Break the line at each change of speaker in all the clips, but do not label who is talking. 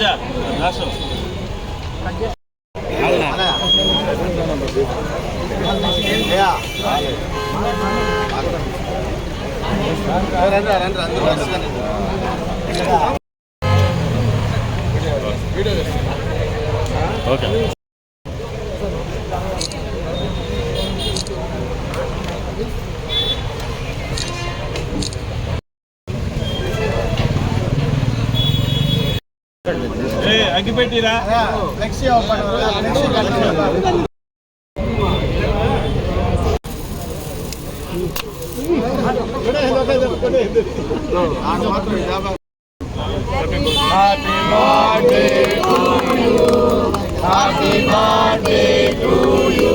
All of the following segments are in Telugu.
가자. 나서. 하나. 야. రండి రండి అందరూ కలిసి వీడియో ఓకే అగ్గిపెట్టిరా
ఫ్లెక్సీ ఓపెన్ ఫ్లెక్సీ కట్టిన happy birthday to you happy birthday to you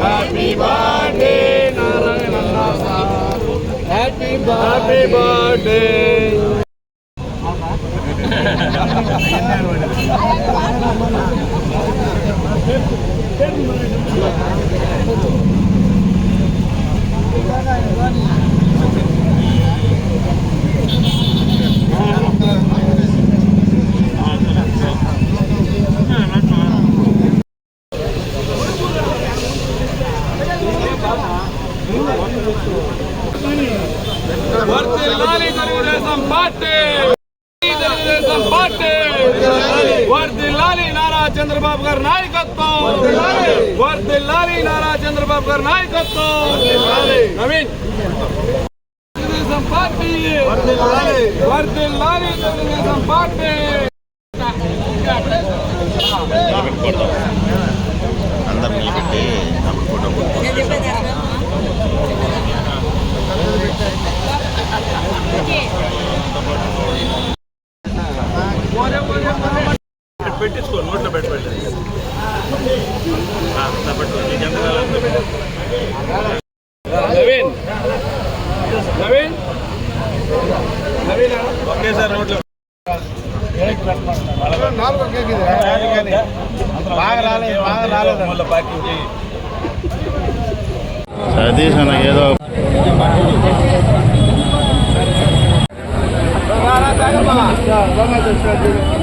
happy birthday Narayana happy Happy birthday
వర్ధిల్లాలి తెలుగుదేశం పార్టీ తెలుగుదేశం పార్టీ వర్ధిల్లాలి నారా చంద్రబాబు గారి నాయకత్వం వర్ధిల్లాలి నారా చంద్రబాబు గారి నాయకత్వం నవీన్ తెలుగుదేశం పార్టీ వర్ధిల్లాలి తెలుగుదేశం పార్టీ
పెట్టించుకో నోట్లో పెట్టు నీకు ఎంత కావాలో అంత పెట్టు.
నవీన్. నవీన్. నవీన్?
ఒకేసారి నోట్లో. సతీష్ అన్న ఏదో నోట్లో పెట్టుకో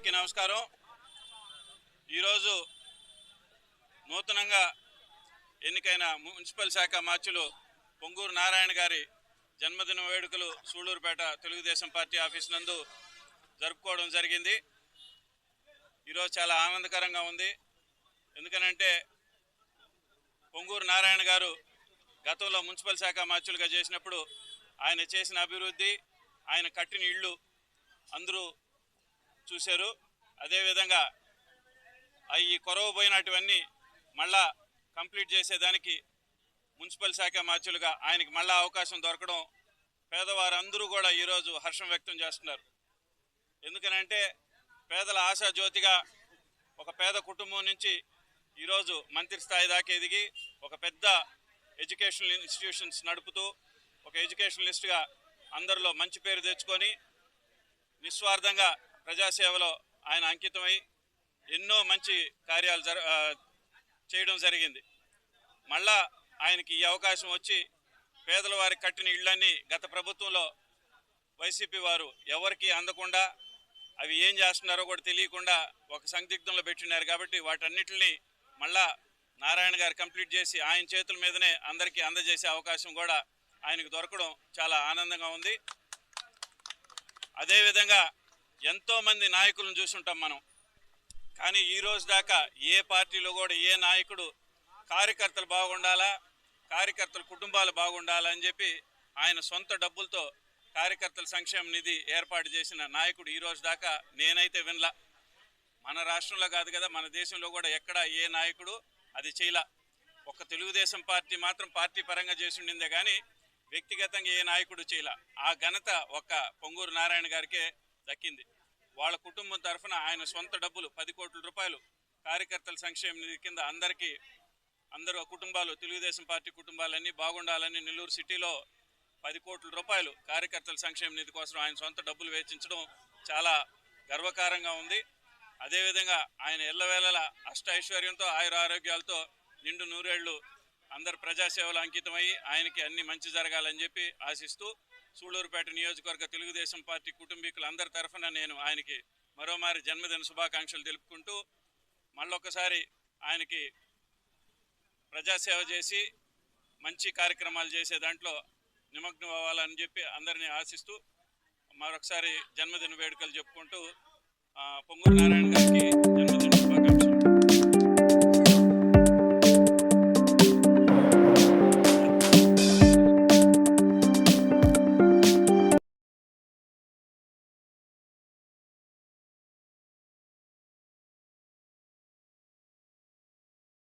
అందరికీ నమస్కారం. ఈరోజు నూతనంగా ఎన్నికైన మున్సిపల్ శాఖ మార్చులు పొంగూరు నారాయణ గారి జన్మదిన వేడుకలు సూళ్ళూరుపేట తెలుగుదేశం పార్టీ ఆఫీస్ నందు జరుపుకోవడం జరిగింది. ఈరోజు చాలా ఆనందకరంగా ఉంది. ఎందుకనంటే పొంగూరు నారాయణ గారు గతంలో మున్సిపల్ శాఖ మార్చులుగా చేసినప్పుడు ఆయన చేసిన అభివృద్ధి ఆయన కట్టిన ఇళ్ళు అందరూ చూశారు. అదేవిధంగా అవి కొరవబోయినటువన్నీ మళ్ళా కంప్లీట్ చేసేదానికి మున్సిపల్ శాఖ మార్చులుగా ఆయనకి మళ్ళా అవకాశం దొరకడం పేదవారందరూ కూడా ఈరోజు హర్షం వ్యక్తం చేస్తున్నారు. ఎందుకనంటే పేదల ఆశాజ్యోతిగా ఒక పేద కుటుంబం నుంచి ఈరోజు మంత్రి స్థాయి దాకా ఎదిగి ఒక పెద్ద ఎడ్యుకేషనల్ ఇన్స్టిట్యూషన్స్ నడుపుతూ ఒక ఎడ్యుకేషనలిస్ట్గా అందరిలో మంచి పేరు తెచ్చుకొని నిస్వార్థంగా ప్రజాసేవలో ఆయన అంకితమై ఎన్నో మంచి కార్యాలు జర చేయడం జరిగింది. మళ్ళా ఆయనకి ఈ అవకాశం వచ్చి పేదల వారికి కట్టిన ఇళ్ళన్నీ గత ప్రభుత్వంలో వైసీపీ వారు ఎవరికి అందకుండా అవి ఏం చేస్తున్నారో కూడా తెలియకుండా ఒక సందిగ్ధంలో పెట్టినారు కాబట్టి వాటన్నిటిని మళ్ళా నారాయణ గారు కంప్లీట్ చేసి ఆయన చేతుల మీదనే అందరికీ అందజేసే అవకాశం కూడా ఆయనకు దొరకడం చాలా ఆనందంగా ఉంది. అదేవిధంగా ఎంతోమంది నాయకులను చూసుంటాం మనం. కానీ ఈ రోజు దాకా ఏ పార్టీలో కూడా ఏ నాయకుడు కార్యకర్తలు బాగుండాలా కార్యకర్తల కుటుంబాలు బాగుండాలా అని చెప్పి ఆయన సొంత డబ్బులతో కార్యకర్తల సంక్షేమ నిధి ఏర్పాటు చేసిన నాయకుడు ఈ రోజు దాకా నేనైతే వినలా. మన రాష్ట్రంలో కాదు కదా మన దేశంలో కూడా ఎక్కడ ఏ నాయకుడు అది చేయలా. ఒక తెలుగుదేశం పార్టీ మాత్రం పార్టీ పరంగా చేసి ఉండిందే కానీ వ్యక్తిగతంగా ఏ నాయకుడు చేయలా. ఆ ఘనత ఒక్క పొంగూరు నారాయణ గారికే దక్కింది. వాళ్ళ కుటుంబం తరఫున ఆయన సొంత డబ్బులు పది కోట్ల రూపాయలు కార్యకర్తల సంక్షేమ నిధి కింద అందరికీ అందరూ కుటుంబాలు తెలుగుదేశం పార్టీ కుటుంబాలన్నీ బాగుండాలని నెల్లూరు సిటీలో పది కోట్ల రూపాయలు కార్యకర్తల సంక్షేమ నిధి కోసం ఆయన సొంత డబ్బులు వెచ్చించడం చాలా గర్వకారంగా ఉంది. అదేవిధంగా ఆయన ఎల్లవేళల అష్ట ఐశ్వర్యంతో ఆయుర ఆరోగ్యాలతో నిండు నూరేళ్ళు అందరు ప్రజాసేవలు అంకితమయ్యి ఆయనకి అన్ని మంచి జరగాలని చెప్పి ఆశిస్తూ సూళ్ళూరుపేట నియోజకవర్గ తెలుగుదేశం పార్టీ కుటుంబీకులందరి తరఫున నేను ఆయనకి మరోమారి జన్మదిన శుభాకాంక్షలు తెలుపుకుంటూ మళ్ళొకసారి ఆయనకి ప్రజాసేవ చేసి మంచి కార్యక్రమాలు చేసే దాంట్లో నిమగ్నం అవ్వాలని చెప్పి అందరినీ ఆశిస్తూ మరొకసారి జన్మదిన వేడుకలు చెప్పుకుంటూ పొంగూరు నారాయణ గారికి జన్మదిన